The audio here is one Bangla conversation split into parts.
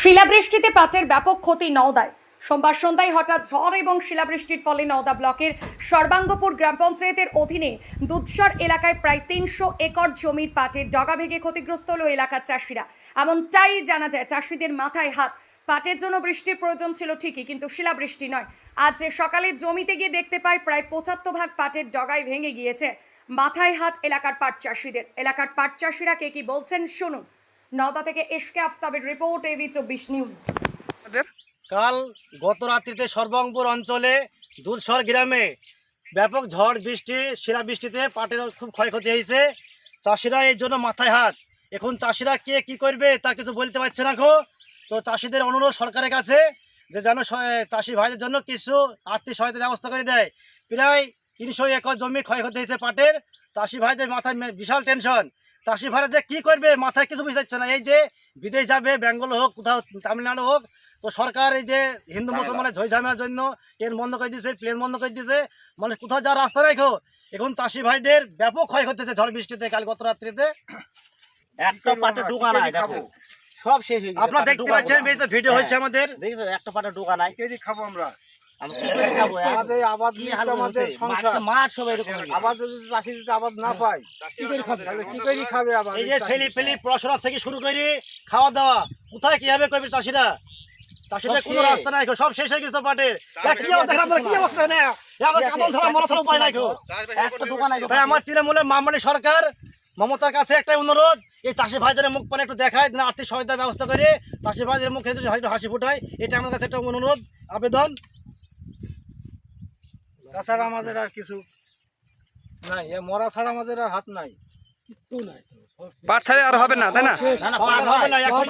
শিলাবৃষ্টিতে পাটের ব্যাপক ক্ষতি নওদায়। সোমবার সন্ধ্যায় হঠাৎ ঝড় এবং শিলাবৃষ্টির ফলে নওদা ব্লকের সর্বাঙ্গপুর গ্রাম পঞ্চায়েতের অধীনে দুধসর এলাকায় প্রায় তিনশো একর জমির পাটের ডগা ভেঙে ক্ষতিগ্রস্ত হল এলাকার চাষিরা। এমনটাই জানা যায় চাষিদের মাথায় হাত। পাটের জন্য বৃষ্টির প্রয়োজন ছিল ঠিকই, কিন্তু শিলাবৃষ্টি নয়। আজ যে সকালে জমিতে গিয়ে দেখতে পাই প্রায় পঁচাত্তর ভাগ পাটের ডগায় ভেঙে গিয়েছে। মাথায় হাত এলাকার পাট চাষিদের। এলাকার পাট চাষিরা কে কি বলছেন শুনুন। নওদা থেকে এসকে আফতাবের রিপোর্ট এভি চব্বিশ নিউজ। কাল গত রাত্রিতে সর্বঙ্গপুর অঞ্চলে দুধসর গ্রামে ব্যাপক ঝড় বৃষ্টি শিলাবৃষ্টিতে পাটের খুব ক্ষয়ক্ষতি হয়েছে। চাষিরা এই জন্য মাথায় হাত। এখন চাষিরা কে কি করবে তা কিছু বলতে পারছে না খো তো চাষিদের অনুরোধ সরকারের কাছে যে যেন চাষি ভাইদের জন্য কিছু আর্থিক সহায়তা ব্যবস্থা করে দেয়। প্রায় তিনশো একর জমি ক্ষয়ক্ষতি হয়েছে পাটের। চাষি ভাইদের মাথায় বিশাল টেনশন চাষি ভাইরা যে কি করবে মাথায় কিছু বুঝতে পারছে না। এই যে বিদেশ যাবে বেঙ্গল হোক কোথাও তামিলনাড়ু হোক তো সরকার এই যে হিন্দু মুসলমানের ঝই ঝামেলার জন্য ট্রেন বন্ধ করে দিয়েছে প্লেন বন্ধ করে দিয়েছে। মানে কোথাও যাওয়ার রাস্তা নাই খো এখন চাষি ভাইদের ব্যাপক ক্ষয় করতেছে ঝড় বৃষ্টিতে কাল গত রাত্রিতে। একটা পাটে ঢোকা নাই দেখো। সব শেষ হয়ে গেছে আপনারা দেখতে পাচ্ছেন এই তো ভিডিও হচ্ছে আমাদের। দেখেছ একটা পাটে ঢোকা নাই। কেজি খাব আমরা। আমরা কি করে খাব এক- আমাদের আবাদ কি নিয়ে হাল আমাদের সংসার। মাঠ সব এরকম আবাদ যদি চাষি যদি আবাদ না পায় কি করে খাবে? কি করে খাবে আবার এই যে ছেলে পেলি পড়াশোনা থেকে শুরু করে খাওয়া দাওয়া কোথায় কীভাবে করবে চাষিরা? চাষিদের কোনো রাস্তা নাই সব শেষ হয়ে গেছে পাটের। কি অবস্থা দেখেন কি অবস্থা না আমাদের কাঁদন ছাড়া মরা ছাড়া উপায় নাই খো। একটা ঢোকা নাই। তাই আমার তৃণমূলের মামনি সরকার মমতার কাছে একটাই অনুরোধ এই চাষি ভাইদের মুখ পানে একটু দেখায় আর্থিক সহায়তা ব্যবস্থা করে চাষি ভাইদের মুখে হাসি ফুটায় এটা আমার কাছে একটা অনুরোধ আবেদন। তাছাড়া আমাদের আর কিছু নাই এ মরা ছাড়া আমাদের আর হাত নাই। পাট ছাড়া আর হবে না তাই না? পাট হবে এখন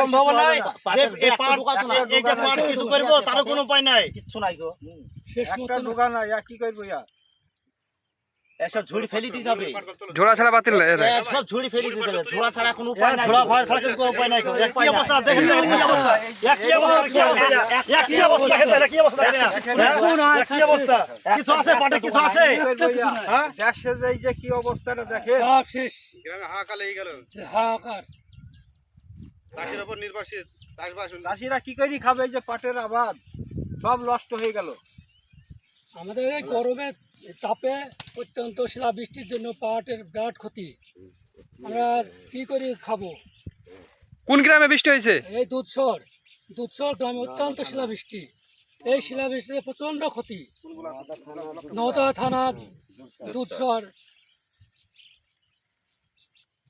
সম্ভাবনা নাই? যে এই পাট এই যে পাট কিছু করব তারও কোনো উপায় নাই। কিচ্ছু নাই গো। একটা দোকান নাই কি করব ইয়া? এসব ঝুড়ি ফেলি দিতে হবে। ঝোড়া ছাড়া বাতিল সব ঝুড়ি ফেলি দিতে হবে। ঝোড়া ছাড়া কোনো উপায় নাই। ছোড়া ভয় ছাড়া কিছু কোনো উপায় নাই। এক কি অবস্থা দেখেন অবস্থা এক কি অবস্থা কি অবস্থা অবস্থা। দেখেন অবস্থা। কিছু আছে পাটে কিছু আছে? হ্যাঁ দেশে যে এই যে কি অবস্থাটা দেখে গ্রামে হাহাকার লেগে গেল চাষের উপর নির্ভরশীল চাষবাস চাষিরা কি করে খাবে এই যে পাটের আবাদ সব নষ্ট হয়ে গেল। আমাদের এই গরমের তাপে অত্যন্ত শিলা বৃষ্টির জন্য পাটের বিরাট ক্ষতি। আমরা কি করে খাব? কোন গ্রামে বৃষ্টি হয়েছে? এই দুধসর দুধসর গ্রামে অত্যন্ত শিলাবৃষ্টি। এই শিলাবৃষ্টিতে প্রচণ্ড ক্ষতি। নতা থানা দুধসর একটা পাটে ঢোকাও নাই একটা পাটে ঢুকায় নাই সব সব ভেঙে কি অবস্থা